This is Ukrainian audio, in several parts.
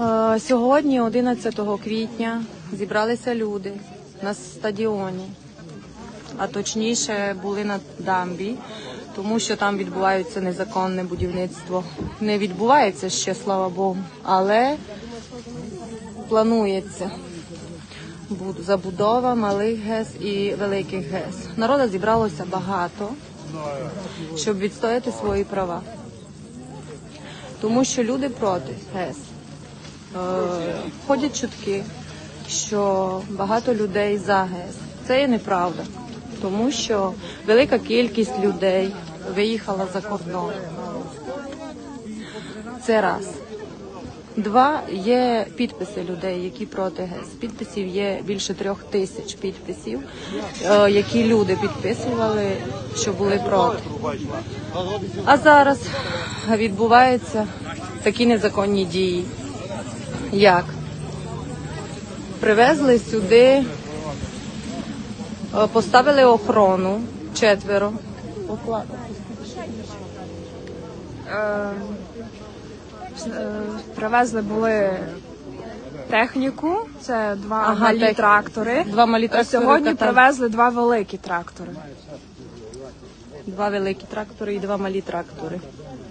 Е, Сьогодні, 11 квітня, зібралися люди на стадіоні, а точніше були на дамбі, тому що там відбувається незаконне будівництво. Не відбувається ще, слава Богу, але планується забудова малих ГЕС і великих ГЕС. Народу зібралося багато, щоб відстояти свої права. Тому що люди проти ГЕС. Е, Ходять чутки, що багато людей за ГЕС. Це є неправда, тому що велика кількість людей виїхала за кордон. Це раз. Два є підписи людей, які проти ГЕС. Підписів є більше трьох тисяч підписів, е, які люди підписували, що були проти. А зараз відбуваються такі незаконні дії. Як? Привезли сюди, е, поставили охорону четверо. Е, Привезли були техніку, це два Ага, малі тех- трактори. Два малі трактори. Сьогодні катали. привезли два великі трактори. Два великі трактори і два малі трактори.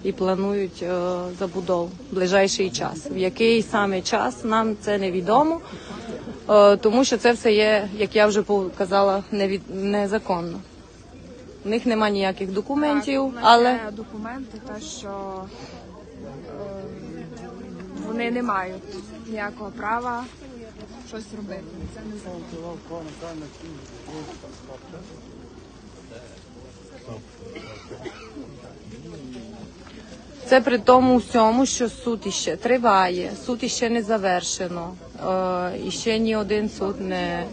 І планують е, забудову в ближайший час. В який саме час нам це невідомо, е, тому що це все є, як я вже казала, невід... незаконно. У них нема ніяких документів, Так, але є документи, те, що е, вони не мають ніякого права щось робити. Це не. Це при тому всьому, що суд іще триває, суд іще не завершено, е, і ще ні один суд не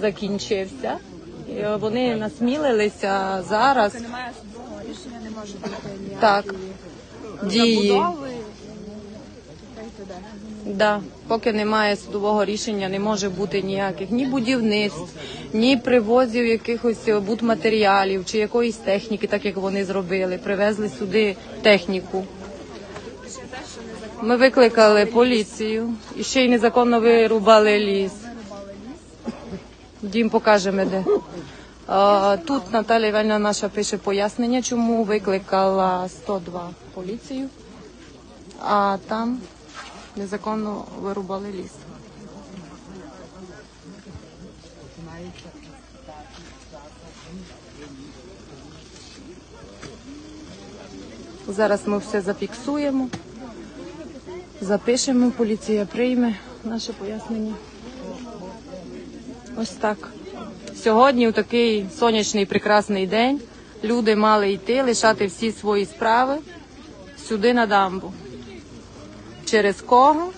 закінчився. Е, Вони насмілилися зараз немає судового рішення, не може бути ніякої Так. дії. забудови. Да, поки немає судового рішення, не може бути ніяких ні будівництв, ні привозів якихось е, будматеріалів чи якоїсь техніки, так як вони зробили. Привезли сюди техніку. Ми викликали поліцію і ще й незаконно вирубали ліс. Дім покажемо де. Тут Наталя Івановна наша пише пояснення, чому викликала 102 поліцію, а там незаконно вирубали ліс. Зараз ми все зафіксуємо, запишемо, поліція прийме наше пояснення. Ось так. Сьогодні, у такий сонячний прекрасний день, люди мали йти, лишати всі свої справи сюди на дамбу. Через кого?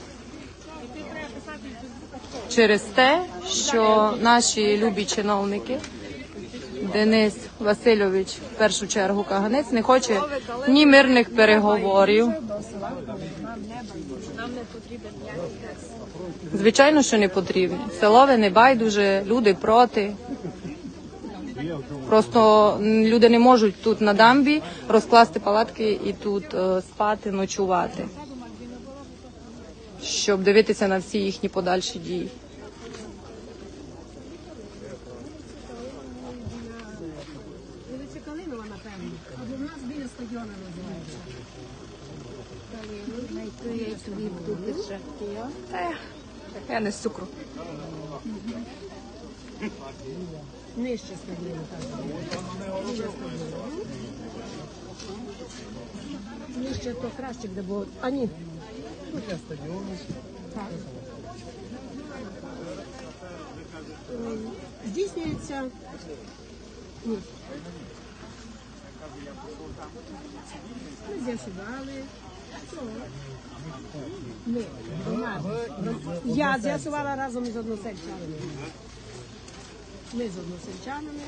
Через те, що наші любі чиновники, Денис Васильович, в першу чергу Каганець, не хоче ні мирних переговорів. Звичайно, що не потрібно. Селове не байдуже, люди проти. Просто люди не можуть тут на дамбі розкласти палатки і тут е, спати, ночувати, щоб дивитися на всі їхні подальші дії. Вулиця Калинова, напевно. Або в нас біля стадіону називається. Я- не з цукру. Нижче стадіону. Нижче то краще, де було. А ні. Так. Е, Здійснюється. Ми з'ясували. Ми, я з'ясувала разом з односельчанами. Ми з односельчанами